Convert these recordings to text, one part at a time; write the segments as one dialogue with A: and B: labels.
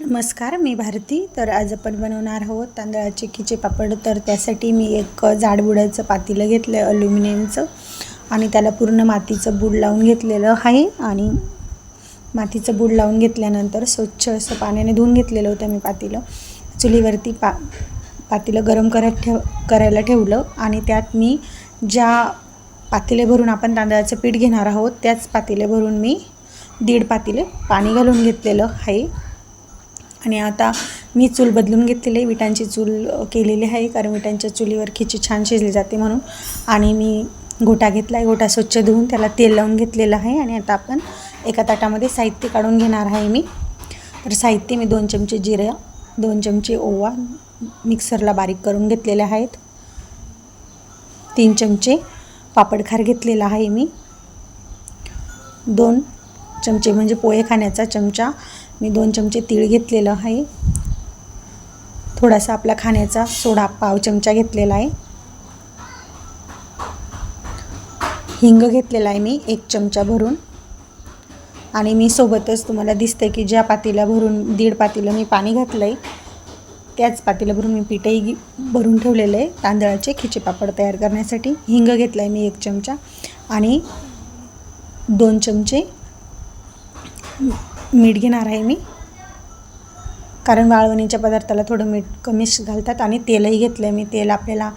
A: नमस्कार मी भारती. तर आज आपण बनवणार आहोत तांदळाचे खिचे पापड. तर त्यासाठी मी एक जाडबुडाचं पातेलं घेतलं आहे अल्युमिनियमचं आणि त्याला पूर्ण मातीचं बूड लावून घेतलेलं आहे. आणि मातीचं बूड लावून घेतल्यानंतर स्वच्छ असं पाण्याने धुवून घेतलेलं होतं मी पातेलं. चुलीवरती पा पातेलं गरम करत ठेव करायला ठेवलं. आणि त्यात मी ज्या पातेले भरून आपण तांदळाचं पीठ घेणार आहोत त्याच पातेले भरून मी दीड पातेले पाणी घालून घेतलेलं आहे. आणि आता मी चूल बदलून घेतलेली आहे. विटांची चूल केलेली आहे कारण विटांच्या चुलीवर खिची छान शिजली जाते म्हणून. आणि मी गोटा घेतला आहे गोटा स्वच्छ धुवून त्याला तेल लावून घेतलेलं आहे. आणि आता आपण एका ताटामध्ये साहित्य काढून घेणार आहे मी. तर साहित्य मी दोन चमचे जिरे दोन चमचे ओवा मिक्सरला बारीक करून घेतलेले आहेत. तीन चमचे पापडखार घेतलेला आहे मी. दोन चमचे म्हणजे पोहे खाण्याचा चमचा मी दोन चमचे तीळ घेतलेलं आहे. थोडासा आपला खाण्याचा सोडा पाव चमचा घेतलेला आहे. हिंग घेतलेला आहे मी एक चमचा भरून. आणि मी सोबतच तुम्हाला दिसते की ज्या पातीला भरून दीड पातीला मी पाणी घातलं आहे त्याच पातीला भरून मी पिठंही भरून ठेवलेलं आहे तांदळाचे खिचे पापड तयार करण्यासाठी. हिंग घेतला आहे मी एक चमचा. आणि दोन चमचे मीठ घेणार आहे मी. कारण वाळवणीच्या पदार्थाला थोडं मीठ कमीच घालतात आणि तेलही घेतलं आहे मी. तेल आपल्याला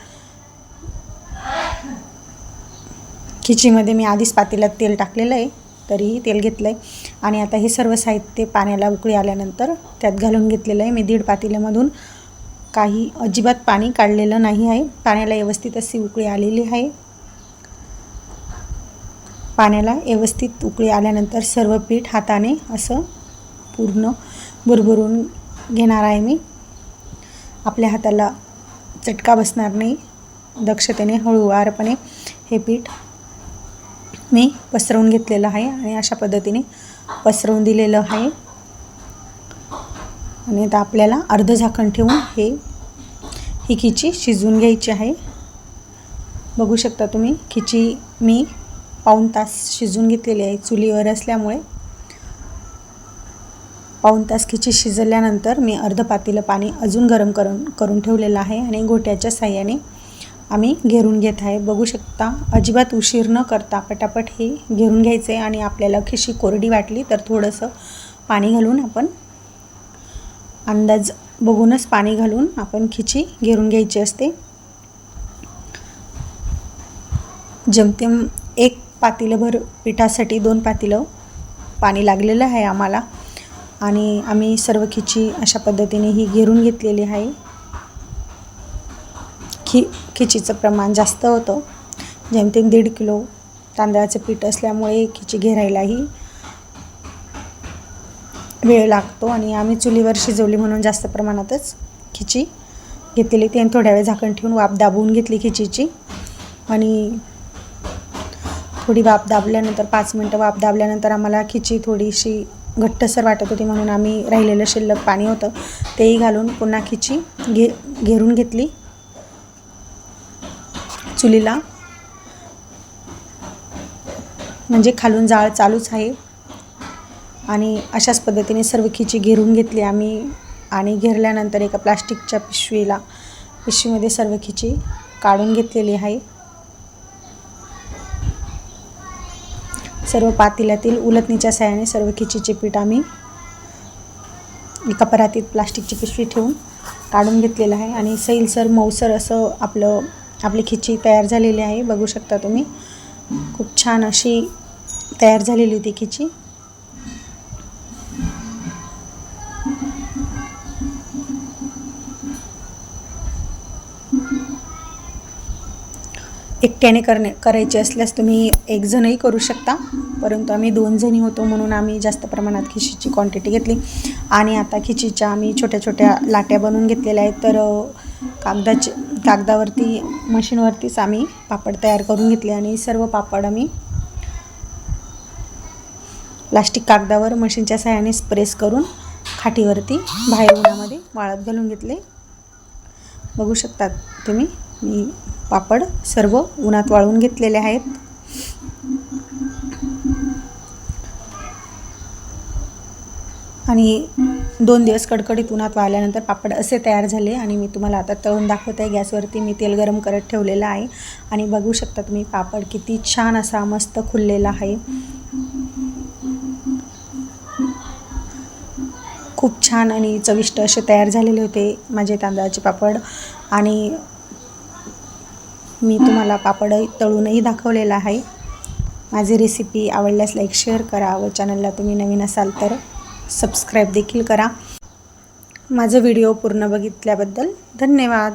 A: खिचीमध्ये मी आधीच पातेल्यात तेल टाकलेलं आहे. तरीही तेल घेतलं आहे आणि आता हे सर्व साहित्य पाण्याला उकळी आल्यानंतर त्यात घालून घेतलेलं आहे मी दीड पातेल्यामधून. काही अजिबात पाणी काढलेलं नाही आहे. पाण्याला व्यवस्थित अशी उकळी आलेली आहे. पाण्याला व्यवस्थित उकळी आल्यानंतर सर्व पीठ हाताने असं पूर्ण भुरभुरून घेणार आहे मी. आपल्या हाताला चटका बसणार नाही. दक्षतेने हळूवारपणे हे पीठ मी पसरवून घेतलेलं आहे आणि अशा पद्धतीने पसरवून दिलेलं आहे. आणि आता आपल्याला अर्ध झाकण ठेवून हे ही खिची शिजवून घ्यायची आहे. बघू शकता तुम्ही खिची मी पाऊण तास शिजून घेतलेली आहे. चुलीवर असल्यामुळे पाऊण तास खिची शिजल्यानंतर मी अर्ध पातेलं पाणी अजून गरम करून करून ठेवलेलं आहे आणि घोट्याच्या साह्याने आम्ही घेरून घेत आहे. बघू शकता अजिबात उशीर न करता पटापट हे घेरून घ्यायचं आहे आणि आपल्याला खिशी कोरडी वाटली तर थोडंसं पाणी घालून आपण अंदाज बघूनच पाणी घालून आपण खिची घेरून घ्यायची असते. जमतेम पातेलंभर पिठासाठी दोन पातेलं पाणी लागलेलं आहे आम्हाला. आणि आम्ही सर्व खिची अशा पद्धतीने ही घेरून घेतलेली आहे. खि खिचीचं प्रमाण जास्त होतं. जेमतेम दीड किलो तांदळाचं पीठ असल्यामुळे खिची घेरायलाही वेळ लागतो आणि आम्ही चुलीवर शिजवली म्हणून जास्त प्रमाणातच खिची घेतलेली ती आणि थोड्या वेळ झाकण ठेवून वाफ दाबवून घेतली खिचीची. आणि थोडी वाफ दाबल्यानंतर पाच मिनटं वाफ दाबल्यानंतर आम्हाला खिची थोडीशी घट्टसर वाटत होती म्हणून आम्ही राहिलेलं शिल्लक पाणी होतं तेही घालून पुन्हा खिची घे घेरून घेतली. चुलीला. म्हणजे खालून जाळ चालूच आहे. आणि अशाच पद्धतीने सर्व खिची घेरून घेतली आम्ही आणि घेरल्यानंतर एका प्लास्टिकच्या पिशवीला पिशवीमध्ये सर्व खिची काढून घेतलेली आहे. सर्व पातेल्यातील उलटणीच्या साह्याने सर्व खिचीचे पीठ आम्ही एका परातीत प्लास्टिकची पिशवी ठेवून काढून घेतलेलं आहे. आणि सैलसर मऊसर असं आपलं आपली खिची तयार झालेली आहे. बघू शकता तुम्ही. खूप छान अशी तयार झालेली होती खिची. एकट्याने करणे करायचे असल्यास तुम्ही एकजणही करू शकता. परंतु आम्ही दोन जणी होतो म्हणून आम्ही जास्त प्रमाणात खिशीची क्वांटिटी घेतली. आणि आता खिचीच्या आम्ही छोट्या छोट्या लाट्या बनवून घेतलेल्या आहेत. तर कागदाचे कागदावरती मशीनवरतीच आम्ही पापड तयार करून घेतले आणि सर्व पापड आम्ही प्लास्टिक कागदावर मशीनच्या सहाय्याने प्रेस करून खाटीवरती बाहेर उन्हामध्ये वाळत घालून घेतले. बघू शकतात तुम्ही. मी पापड सर्व उन्हात वाळवून घेतलेले आहेत. आणि दोन दिवस कडकडीत उन्हात वाळल्यानंतर पापड असे तयार झाले आणि मी तुम्हाला आता तळून दाखवत. आहे गॅसवरती मी तेल गरम करत ठेवलेलं आहे. आणि बघू शकता तुम्ही पापड किती छान असा मस्त खुललेला आहे. खूप छान आणि चविष्ट असे तयार झालेले होते माझे तांदळाचे पापड. आणि मी तुम्हाला पापड तळूनही दाखवलेला आहे. माझी रेसिपी आवडल्यास लाईक शेअर करा व चॅनलला तुम्ही नवीन असाल तर सबस्क्राईब देखील करा. माझं व्हिडिओ पूर्ण बघितल्याबद्दल धन्यवाद.